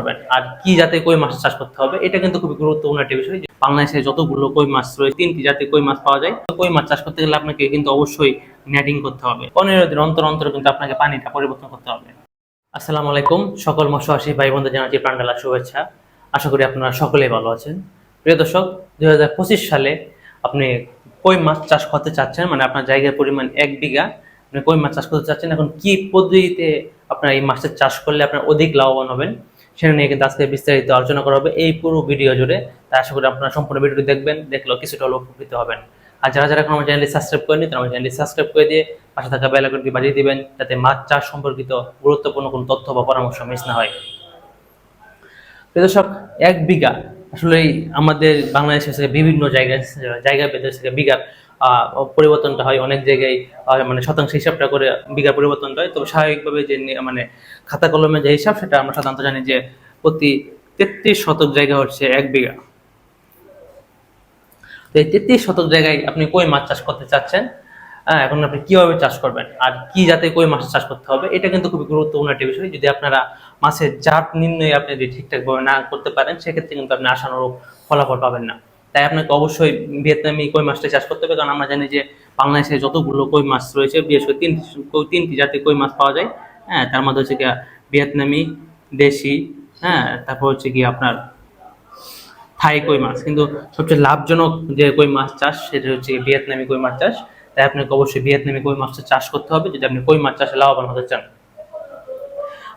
করবেন আর কি জাতে কই মাছ চাষ করতে হবে, এটা কিন্তু খুবই গুরুত্বপূর্ণ একটা বিষয় বাংলাদেশে যতগুলো কই মাছ রয়েছে, তিনটি জাতে কই মাছ পাওয়া যায়। কই মাছ চাষ করতে গেলে আপনাকে কিন্তু অবশ্যই নেটিং করতে হবে। পনেরো দিন অন্তর অন্তর কিন্তু আপনাকে পানিটা পরিবর্তন করতে হবে। আসসালামু আলাইকুম, সকল মৎস্যবাসী ভাই বন্ধু জানাচ্ছি প্রাণডালা শুভেচ্ছা। আশা করি আপনারা সকলেই ভালো আছেন। প্রিয় দর্শক, দুই হাজার পঁচিশ সালে আপনি কই মাছ চাষ করতে চাচ্ছেন মানে আপনার জায়গার পরিমাণ এক বিঘা, আপনি কই মাছ চাষ করতে চাচ্ছেন, এখন কি পদ্ধতিতে আপনার এই মাছের চাষ করলে আপনার অধিক লাভবান হবেন? সেটা নিয়ে কিন্তু আজকে বিস্তারিত আলোচনা করা হবে এই পুরো ভিডিও জুড়ে। তাই আশা করি আপনারা সম্পূর্ণ ভিডিওটি দেখবেন, দেখলেও কিছুটা হলেও উপকৃত হবেন। আর যারা যারা এখন আমার চ্যানেলটি সাবস্ক্রাইব করেনি তারা আমার চ্যানেলটি সাবস্ক্রাইব করে দিয়ে পাশে থাকা বেল আইকনটি বাজিয়ে দিবেন, যাতে মাছ চাষ সম্পর্কিত গুরুত্বপূর্ণ কোনো তথ্য বা পরামর্শ মিস না হয়। প্রিয় দর্শক, এক বিঘা আসলে আমাদের বাংলাদেশে বিভিন্ন জায়গায়, জায়গা থেকে বিঘার পরিবর্তনটা হয়, অনেক জায়গায় মানে শতাংশ হিসাবটা করে বিঘার পরিবর্তনটা হয়। তবে স্বাভাবিকভাবে যে মানে খাতা কলমে যে হিসাব, সেটা আমরা সাধারণত জানি যে প্রতি তেত্রিশ শতক জায়গা হচ্ছে এক বিঘা। তো এই তেত্রিশ শতক জায়গায় আপনি কই মাছ চাষ করতে চাচ্ছেন? হ্যাঁ এখন আপনি কীভাবে চাষ করবেন? আর কি জাতে কই মাছ চাষ করতে হবে? এটা কিন্তু খুবই গুরুত্বপূর্ণ একটা বিষয়। যদি আপনারা মাছের জাত নির্ণয় আপনি যদি ঠিকঠাক ভাবে না করতে পারেন, সেক্ষেত্রে কিন্তু আপনি আশানুরূপ ফলাফল পাবেন না। তাই আপনাকে অবশ্যই ভিয়েতনামি কই মাছটা চাষ করতে হবে, কারণ আমরা জানি যে বাংলাদেশে যতগুলো কই মাছ রয়েছে বিশেষ করে তিন তিনটি জাতের কই মাছ পাওয়া যায়। হ্যাঁ তার মধ্যে হচ্ছে গিয়া ভিয়েতনামি, দেশি হ্যাঁ তারপর হচ্ছে গিয়ে আপনার থাই কই মাছ। কিন্তু সবচেয়ে লাভজনক যে কই মাছ চাষ, সেটা হচ্ছে ভিয়েতনামি কই মাছ চাষ। তাই আপনাকে অবশ্যই ভিয়েতনামি কই মাছটা চাষ করতে হবে, যদি আপনি কই মাছ চাষে লাভবান হতে চান।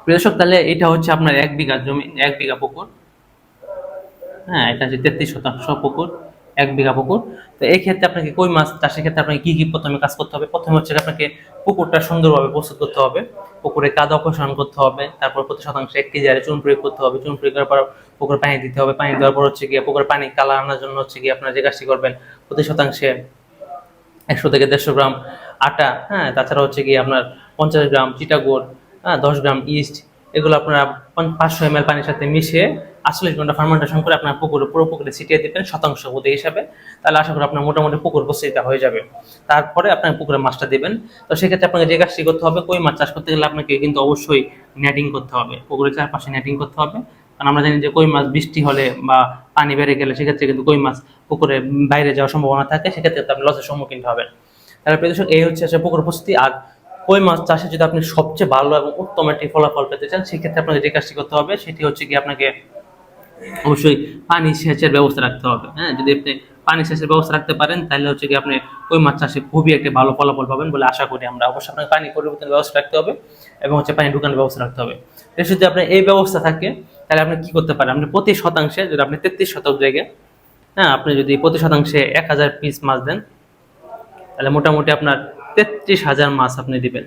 প্রিয় তাহলে এটা হচ্ছে আপনার এক বিঘা জমি, এক বিঘা পুকুর। হ্যাঁ এটা হচ্ছে তেত্রিশ শতাংশ পুকুর, এক বিঘা পুকুর। তো এই ক্ষেত্রে আপনাকে কই মাছ চাষের ক্ষেত্রে আপনাকে কি কি প্রথমে কাজ করতে হবে? প্রথমে হচ্ছে আপনাকে পুকুরটা সুন্দরভাবে প্রস্তুত করতে হবে, পুকুরে কাদা অপসারণ করতে হবে, তারপর প্রতি শতাংশে এক কেজি আরে চুন প্রয়োগ করতে হবে, চুন প্রয়োগ করার পর পুকুরে পানি দিতে হবে, পানি দেওয়ার পর হচ্ছে গিয়ে পুকুরে পানি কালার আনার জন্য হচ্ছে গিয়ে আপনারা যে কাজটি করবেন, প্রতি শতাংশে একশো থেকে দেড়শো গ্রাম আটা হ্যাঁ তাছাড়া হচ্ছে গিয়ে আপনার পঞ্চাশ গ্রাম চিটাগুড় হ্যাঁ দশ গ্রাম ইস্ট, এগুলো আপনারা পাঁচশো এম পানির সাথে মিশিয়ে আটচল্লিশ ঘণ্টা ফার্মেন্টেশন করে আপনার পুকুরে পুরো পুকুরে ছিটিয়ে দেবেন শতাংশ বোধ হিসাবে। তাহলে আশা করি আপনার মোটামুটি পুকুর প্রস্তুতিটা হয়ে যাবে। তারপরে আপনার পুকুরে মাছটা দেবেন। তো সেক্ষেত্রে আপনাকে যে কাজটি করতে হবে কই মাছ চাষ করতে গেলে আপনাকে কিন্তু অবশ্যই নেটিং করতে হবে। পুকুরের চারপাশে নেটিং করতে হবে। কারণ আমরা জানি যে কই মাছ বৃষ্টি হলে বা পানি বেড়ে গেলে সেক্ষেত্রে কিন্তু কই মাছ পুকুরে বাইরে যাওয়ার সম্ভাবনা থাকে সেক্ষেত্রে আপনি লসের সম্মুখীন হবেন তাহলে প্রিয় দর্শক, এই হচ্ছে আসলে পুকুর প্রস্তুতি আর কই মাছ চাষে যদি আপনি সবচেয়ে ভালো এবং উত্তম একটি ফলাফল পেতে চান সেক্ষেত্রে আপনাকে যে কাজটি করতে হবে সেটি হচ্ছে কি আপনাকে অবশ্যই পানি সেচের ব্যবস্থা রাখতে হবে। হ্যাঁ যদি আপনি পানি সেচের ব্যবস্থা রাখতে পারেন, তাহলে হচ্ছে কি আপনি কই মাছ চাষে খুবই একটা ভালো ফলাফল পাবেন বলে আশা করি আমরা অবশ্যই আপনাকে পানি পরিবর্তনের ব্যবস্থা রাখতে হবে এবং হচ্ছে পানি ঢুকানোর ব্যবস্থা রাখতে হবে। যদি আপনার এই ব্যবস্থা থাকে, তাহলে আপনি কি করতে পারেন? আপনি প্রতি শতাংশে, যদি আপনি তেত্রিশ শতক জায়গায় হ্যাঁ আপনি যদি প্রতি শতাংশে এক হাজার পিস মাছ দেন, তাহলে মোটামুটি আপনার তেত্রিশ হাজার মাছ আপনি দিবেন।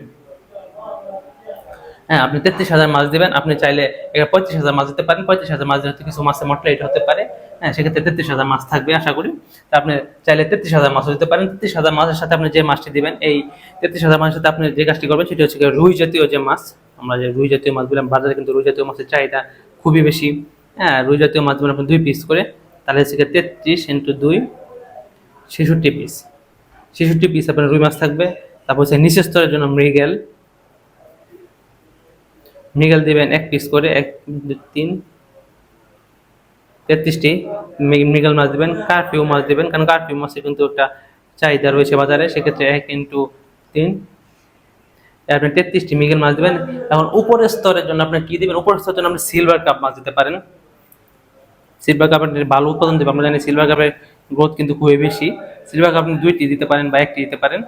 হ্যাঁ আপনি তেত্রিশ হাজার মাছ দিবেন, আপনি চাইলে এখানে পঁয়ত্রিশ হাজার মাছ দিতে পারেন, পঁয়ত্রিশ হাজার মাছ দিতে কিছু মাছের মটলাইট হতে পারে। হ্যাঁ সেক্ষেত্রে তেত্রিশ হাজার মাছ থাকবে, আশা করি। তা আপনি চাইলে তেত্রিশ হাজার মাছও দিতে পারেন। তেত্রিশ হাজার মাছের সাথে আপনি যে মাছটি দিবেন, এই তেত্রিশ হাজার মাছের সাথে আপনি যে কাজটি করবেন, সেটি হচ্ছে রুই জাতীয় যে মাছ, আমরা যে রুই জাতীয় মাছ বললাম বাজারে কিন্তু রুই জাতীয় মাছের চাহিদা খুবই বেশি। হ্যাঁ রুই জাতীয় মাছ দিবেন আপনি দুই পিস করে, তাহলে গিয়ে তেত্রিশ ইন্টু দুই, ছেষট্টি পিস ছেষট্টি পিস আপনার রুই মাছ থাকবে, তারপর হচ্ছে নিচের স্তরের জন্য মৃগেল মৃগেল দিবেন এক পিস করে, এক, তিন, তেত্রিশটি মৃগেল মাছ দেবেন, কার্ফিউ মাছ দেবেন, কারণ কার্ফিউ মাছের কিন্তু একটা চাহিদা রয়েছে বাজারে, সেক্ষেত্রে এক ইন্টু তিন। আপনি তেত্রিশটি মৃগেল মাছ দেবেন। এখন উপরের স্তরের জন্য আপনি কি দেবেন? উপরের স্তরের জন্য আপনি সিলভার কাপ মাছ দিতে পারেন। সিলভার কাপের ভালো উৎপাদন দেবে। আমরা জানি সিলভার কাপের গ্রোথ কিন্তু খুবই বেশি। সিলভার কাপ আপনি দুইটি দিতে পারেন বা একটি দিতে পারেন।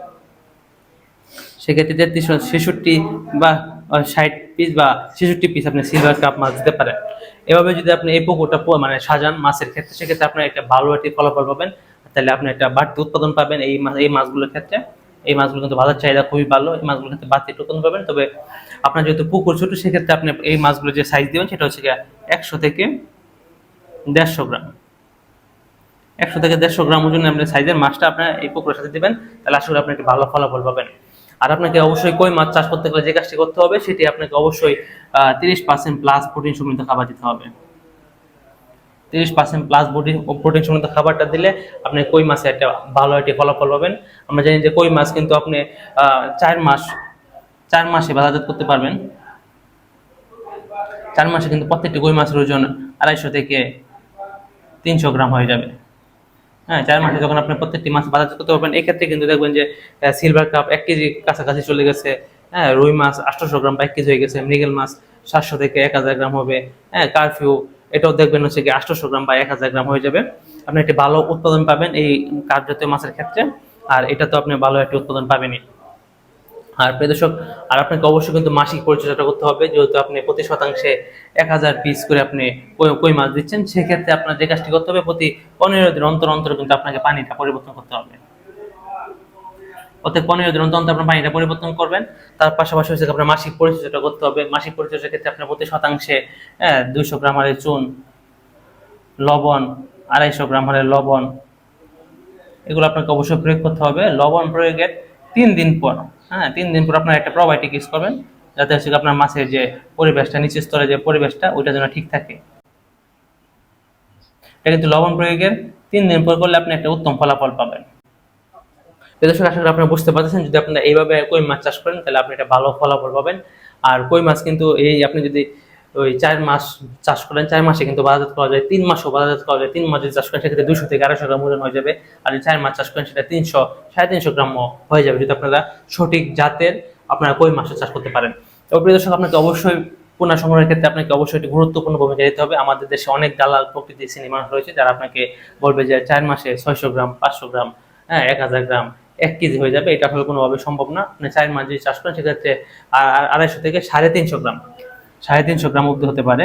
সেক্ষেত্রে তেত্রিশ, ছেষট্টি বা ষাট পিস বা ছেষট্টি পিস আপনি সিলভার কাপ মাছ দিতে পারেন। এভাবে যদি আপনি এই পুকুরটা মানে সাজান মাছের ক্ষেত্রে, সেক্ষেত্রে আপনি একটা ভালো একটি ফলাফল পাবেন। তাহলে আপনি একটা বাড়তি উৎপাদন পাবেন এই মাছ এই মাছগুলোর ক্ষেত্রে। এই মাছগুলো কিন্তু বাজার চাহিদা খুবই ভালো। এই মাছগুলোর ক্ষেত্রে বাড়তি উৎপাদন পাবেন। তবে আপনার যেহেতু পুকুর ছোটো, সেক্ষেত্রে আপনি এই মাছগুলো যে সাইজ দেবেন, সেটা হচ্ছে একশো থেকে দেড়শো গ্রাম। একশো থেকে দেড়শো গ্রাম ওজনের আপনি সাইজের মাছটা আপনার এই পুকুরের সাথে দিবেন। তাহলে করি আপনি একটি ভালো ফলাফল পাবেন। আর আপনাকে অবশ্যই কই মাছ চাষ করতে গেলে যে কাজটি করতে হবে, সেটি আপনাকে অবশ্যই তিরিশ পার্সেন্ট প্লাস প্রোটিন সমৃদ্ধ খাবার দিতে হবে। তিরিশ পার্সেন্ট প্লাস প্রোটিন প্রোটিন সমৃদ্ধ খাবারটা দিলে আপনি কই মাছে একটা ভালো একটি ফলাফল পাবেন। আমরা জানি যে কই মাছ কিন্তু আপনি চার মাস, চার মাসে বাজারজাত করতে পারবেন। চার মাসে কিন্তু প্রত্যেকটি কই মাছের ওজন আড়াইশো থেকে তিনশো গ্রাম হয়ে যাবে। হ্যাঁ চার মাসে যখন আপনি প্রত্যেকটি মাছ বাজার করতে পারবেন, এক্ষেত্রে কিন্তু দেখবেন যে সিলভার কাপ এক কেজি কাছাকাছি চলে গেছে হ্যাঁ রুই মাছ আটশোশো গ্রাম বা এক কেজি হয়ে গেছে, মৃগেল মাছ সাতশো থেকে এক হাজার গ্রাম হবে হ্যাঁ কারফিউ এটাও দেখবেন হচ্ছে কি আটশোশো গ্রাম বা এক হাজার গ্রাম হয়ে যাবে। আপনি একটি ভালো উৎপাদন পাবেন এই কাঠ জাতীয় মাছের ক্ষেত্রে, আর এটা তো আপনি ভালো একটি উৎপাদন পাবেনই। আর প্রিয় দর্শক, আর আপনাকে অবশ্যই কিন্তু মাসিক পরিচর্যাটা করতে হবে। যেহেতু আপনি প্রতি শতাংশে এক হাজার পিস করে আপনি কই- মাছ দিচ্ছেন, সেক্ষেত্রে আপনার যে কাজটি করতে হবে, প্রতি পনেরো দিন অন্তর অন্তর কিন্তু আপনাকে পানিটা পরিবর্তন করতে হবে। অর্থাৎ পনেরো দিন অন্তর অন্তর আপনার পানিটা পরিবর্তন করবেন। তার পাশাপাশি হচ্ছে আপনার মাসিক পরিচর্যাটা করতে হবে। মাসিক পরিচর্যার ক্ষেত্রে আপনার প্রতি শতাংশে দুইশো গ্রাম হারে চুন, লবণ, আড়াইশো গ্রাম হারে লবণ, এগুলো আপনাকে অবশ্যই প্রয়োগ করতে হবে। লবণ প্রয়োগের তিন দিন পর। হ্যাঁ তিন দিন পর আপনার একটা প্রোবায়োটিক ইউজ করবেন, যাতে হচ্ছে আপনার মাছের যে পরিবেশটা, নিচের স্তরে যে পরিবেশটা, ওইটা যেন ঠিক থাকে। এটা কিন্তু লবণ প্রয়োগের তিন দিন পর করলে আপনি একটা উত্তম ফলাফল পাবেন। দর্শক, আশা করি আপনারা বুঝতে পারতেছেন, যদি আপনারা এইভাবে কই মাছ চাষ করেন, তাহলে আপনি একটা ভালো ফলাফল পাবেন। আর কই মাছ কিন্তু এই আপনি যদি ওই চার মাস চাষ করেন, চার মাসে কিন্তু বাজারজাত করা যায়, তিন মাসও বাজারজাত করা যায়, তিন মাস চাষ করেন, সেক্ষেত্রে দুশো থেকে আড়াইশো গ্রাম ওজন হয়ে যাবে। আর যদি চার মাস চাষ করেন, সেটা তিনশো, সাড়ে তিনশো গ্রাম হয়ে যাবে, যদি আপনারা সঠিক জাতের আপনারা কই মাছের চাষ করতে পারেন। এবং প্রিয় দর্শক, আপনাকে অবশ্যই পোনা সংগ্রহের ক্ষেত্রে আপনাকে অবশ্যই একটি গুরুত্বপূর্ণ ভূমিকা দিতে হবে। আমাদের দেশে অনেক দালাল প্রকৃতির সিনেমা রয়েছে, যারা আপনাকে বলবে যে চার মাসে ছয়শো গ্রাম, পাঁচশো গ্রাম হ্যাঁ এক হাজার গ্রাম, এক কেজি হয়ে যাবে, এটা আসলে কোনোভাবে সম্ভব না। আপনি চার মাস যদি চাষ করেন, সেক্ষেত্রে আড়াইশো থেকে সাড়ে তিনশো গ্রাম। সাড়ে তিনশো গ্রাম অব্দি হতে পারে।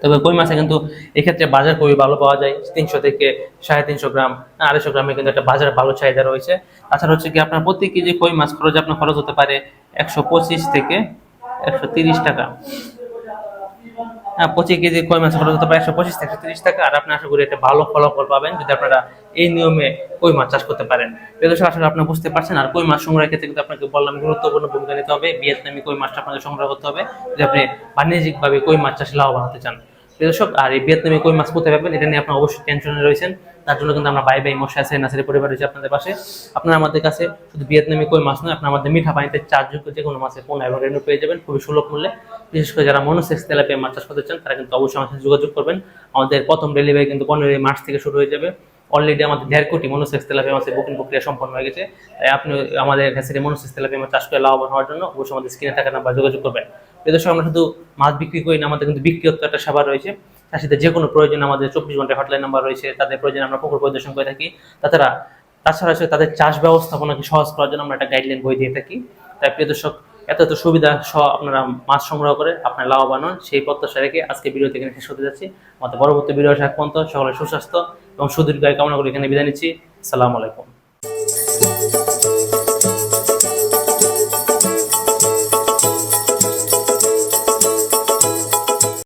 তবে কই মাছে কিন্তু এক্ষেত্রে বাজার খুবই ভালো পাওয়া যায়। তিনশো থেকে সাড়ে তিনশো গ্রাম, আড়াইশো গ্রামে কিন্তু একটা বাজার ভালো চাহিদা রয়েছে। তাছাড়া হচ্ছে কি আপনার প্রতি কেজি কই মাছ খরচ আপনার খরচ হতে পারে একশো পঁচিশ থেকে একশো তিরিশ টাকা। পঁচিশ কেজি কই মাছ খরচ হতে পারে একশো পঁচিশ থেকে তিরিশ টাকা। আর আপনি আশা করি একটা ভালো ফলাফল পাবেন যদি আপনারা এই নিয়মে কই মাছ চাষ করতে পারেন। দর্শক আসলে আপনারা বুঝতে পারছেন। আর কই মাছ সংগ্রহের ক্ষেত্রে কিন্তু আপনাকে বললাম, গুরুত্বপূর্ণ ভূমিকা নিতে হবে। ভিয়েতনামি কই মাছটা আপনাকে সংগ্রহ করতে হবে যদি আপনি বাণিজ্যিকভাবে কই মাছ চাষে লাভবান হতে চান। দর্শক, আর এই ভিয়েতনামি কই মাছ কোথায় পাবেন, এটা নিয়ে আপনার অবশ্যই টেনশনে রয়েছেন। তার জন্য কিন্তু আমরা বাই বাই মশা আছে, নাসের পরিবার রয়েছে আপনাদের পাশে। আপনারা আমাদের কাছে শুধু ভিয়েতনামি কই মাছ নয়, আপনার আমাদের মিঠা পানিতে চার্জযুক্ত যে কোনো মাছের পোনা এবং রেনু পেয়ে যাবেন, খুবই সুলভ মূল্যে। বিশেষ করে যারা মনোসেক্স তেলাপিয়া মাছ চাষ করতে চান, তারা কিন্তু অবশ্যই আমাদের সাথে যোগাযোগ করবেন। আমাদের প্রথম ডেলিভারি কিন্তু পনেরোই মার্চ থেকে শুরু হয়ে যাবে। অলরেডি আমাদের দেড় কোটি মনোসেক্স তেলাপিয়া মাছের বুকিং প্রক্রিয়া সম্পন্ন হয়ে গেছে। তাই আপনি আমাদের কাছে মনোসেক্স তেলাপিয়া মাছ চাষ করে লাভবান হওয়ার জন্য অবশ্যই আমাদের স্ক্রিনে থাকা নাম্বার যোগাযোগ করবেন। এদের সঙ্গে আমরা শুধু মাছ বিক্রি করি না, আমাদের কিন্তু বিক্রিয়ত্ব একটা সেবা রয়েছে। সাথে যে কোনো প্রয়োজন আমাদের চব্বিশ ঘণ্টা হটলাইন নাম্বার রয়েছে, তাদের প্রয়োজন আমরা পুকুর পরিদর্শন করে থাকি। তাছাড়া তাছাড়া তাদের চাষ ব্যবস্থাপনাকে সহজ করার জন্য আমরা একটা গাইডলাইন বই দিয়ে থাকি। তাই প্রিয় দর্শক, এত এত সুবিধা সহ আপনারা মাছ সংগ্রহ করে আপনার লাভবান হন, সেই প্রত্যাশা রেখে আজকে ভিডিও থেকে শেষ হতে যাচ্ছি। আমাদের পরবর্তী ভিডিও আসা পর্যন্ত সকলের সুস্বাস্থ্য এবং সুদীর্ঘায় কামনা করে এখানে বিদায় নিচ্ছি। সালাম আলাইকুম।